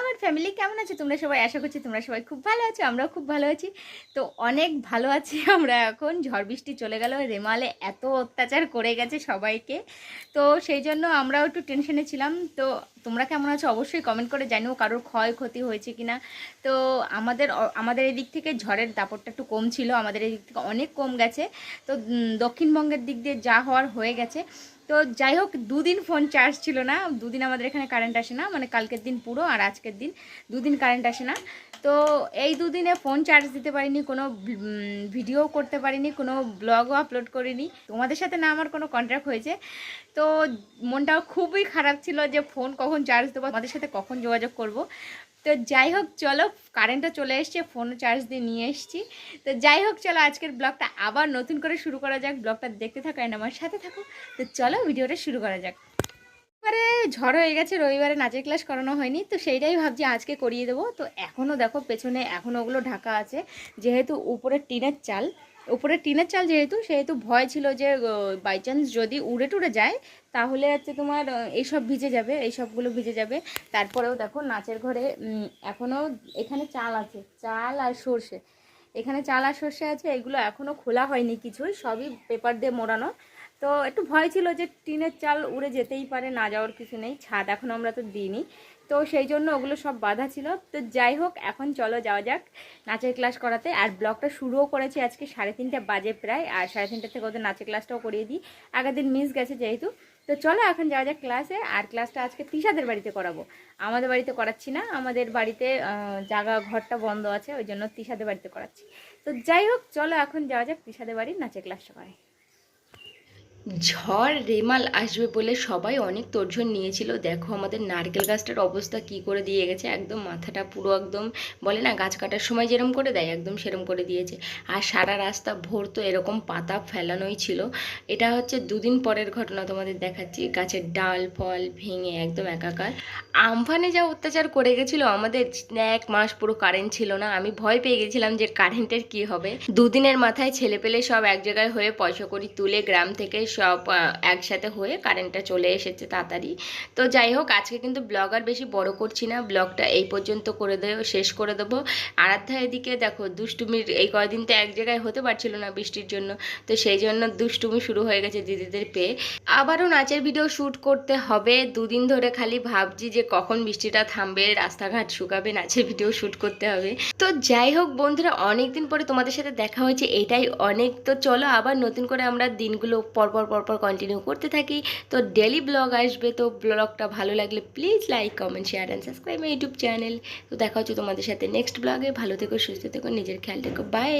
আমার ফ্যামিলি কেমন আছে? তোমরা সবাই আশা করছি তোমরা সবাই খুব ভালো আছো, আমরাও খুব ভালো আছি। তো অনেক ভালো আছি আমরা এখন। ঝড় বৃষ্টি চলে গেল, রেমালে এত অত্যাচার করে গেছে সবাইকে। তো সেই জন্য আমরাও একটু টেনশনে ছিলাম। তো তোমরা কেমন আছো? অবশ্যই কমেন্ট করে জানিও কারোর ক্ষয়ক্ষতি হয়েছে কি না তো আমাদের আমাদের এদিক থেকে ঝড়ের দাপটটা একটু কম ছিল, আমাদের এদিক থেকে অনেক কম গেছে। তো দক্ষিণবঙ্গের দিক দিয়ে যা হওয়ার হয়ে গেছে। তো যাই হোক, দুদিন ফোন চার্জ ছিল না। দুদিন আমাদের এখানে কারেন্ট আসে না মানে কালকের দিন পুরো আর আজকের দিন দুদিন কারেন্ট আসে না। তো এই দুদিনে ফোন চার্জ দিতে পারিনি, কোনো ভিডিও করতে পারিনি, কোনো ব্লগও আপলোড করিনি। তোমাদের সাথে না আমার কোনো কন্ট্যাক্ট হয়েছে। তো মনটাও খুবই খারাপ ছিল যে ফোন কখন চার্জ দেবো, তোমাদের সাথে কখন যোগাযোগ করব। তো যাই হোক, চলো কারেন্টও চলে এসছে ফোনও চার্জ দিয়ে নিয়ে এসেছি। তো যাই হোক, চলো, আজকের ব্লগটা আবার নতুন করে শুরু করা যাক। ব্লগটা দেখতে থাকো অ্যান্ড আমার সাথে থাকো। তো চলো ভিডিওটা শুরু করা যাক। এবারে ঝড় হয়ে গেছে, রবিবারে নাচের ক্লাস করানো হয়নি, তো সেইটাই ভাবছি আজকে করিয়ে দেবো। তো এখনও দেখো, পেছনে এখনও ওগুলো ঢাকা আছে, যেহেতু উপরে টিনের চাল। উপরে টিনের চাল যেহেতু, সেহেতু ভয় ছিল যে বাই চান্স যদি উড়ে টুড়ে যায়, তাহলে হচ্ছে তোমার এইসব ভিজে যাবে এইসবগুলো ভিজে যাবে। তারপরেও দেখো নাচের ঘরে এখনও এখানে চাল আছে, চাল আর সর্ষে। এখানে চাল আর সর্ষে আছে, এগুলো এখনও খোলা হয়নি কিছুই সবই পেপার দিয়ে মোড়ানো। তো একটু ভয় ছিল যে টিনের চাল উড়ে যেতেই পারে, না যাওয়ার কিছু নেই, ছাদ এখন আমরা তো দিইনি। তো সেই জন্য ওগুলো সব বাধা ছিল। তো যাই হোক, এখন চলো যাওয়া যাক নাচের ক্লাস করাতে। আর ব্লগটা শুরুও করেছি আজকে সাড়ে তিনটে বাজে প্রায়, আর সাড়ে তিনটে থেকে ওদের নাচের ক্লাসটাও করিয়ে দিই। আগের দিন মিস গেছে যেহেতু। তো চলো এখন যাওয়া যাক ক্লাসে, আর ক্লাসটা আজকে তিশাদের বাড়িতে করাবো। আমাদের বাড়িতে করাচ্ছি না, আমাদের বাড়িতে জায়গা ঘরটা বন্ধ আছে, ওই জন্য তিশাদের বাড়িতে করাচ্ছি। তো যাই হোক, চলো এখন যাওয়া যাক তিশাদের বাড়ির নাচের ক্লাসটা করাই ঝড়, রেমাল আসবে বলে সবাই অনেক তোড়ঝড় নিয়েছিল। দেখো আমাদের নারকেল গাছটার অবস্থা কি করে দিয়ে গেছে। একদম মাথাটা পুরো একদম বলে না, গাছ কাটার সময় যেরম করে দেয়, একদম সেরম করে দিয়েছে। আর সারা রাস্তা ভোর তো এরকম পাতা ফেলানোই ছিল। এটা হচ্ছে দুদিন পরের ঘটনা তোমাদের দেখাচ্ছি। গাছের ডাল, ফল ভেঙে একদম একাকার। আমফানে যা অত্যাচার করে গেছিল, আমাদের এক মাস পুরো কারেন্ট ছিল না। আমি ভয় পেয়ে গেছিলাম যে কারেন্টের কি হবে। দুদিনের মাথায় ছেলে পেলে সব এক জায়গায় হয়ে পয়সা করি তুলে গ্রাম থেকে সব একসাথে হয়ে কারেন্টটা চলে এসেছে তাড়াতাড়ি। তো যাই হোক, আজকে কিন্তু ব্লগ আর বেশি বড় করছি না। ব্লগটা এই পর্যন্ত করে দেবো, শেষ করে দেবো। আরাধ্যা এদিকে দেখো, দুষ্টুমির এই কয়দিন তো এক জায়গায় হতে পারছিল না বৃষ্টির জন্য। তো সেই জন্য দুষ্টুমি শুরু হয়ে গেছে দিদিদের পেয়ে। আবারও নাচের ভিডিও শ্যুট করতে হবে। দুদিন ধরে খালি ভাবছি যে কখন বৃষ্টিটা থামবে, রাস্তাঘাট শুকাবে, নাচের ভিডিও শ্যুট করতে হবে। তো যাই হোক বন্ধুরা অনেক দিন পরে তোমাদের সাথে দেখা হয়েছে, এটাই অনেক। তো চলো আবার নতুন করে আমরা দিনগুলো পরপর পরপর কন্টিনিউ করতে থাকি। তো ডেলি ব্লগ আসবে, তো ব্লগটা ভালো লাগলে please like comment share and subscribe my YouTube channel তো দেখা হচ্ছে তোমাদের সাথে নেক্সট ব্লগে ভালো থেকো, সুস্থ থেকো, নিজের খেয়াল থেকো বাই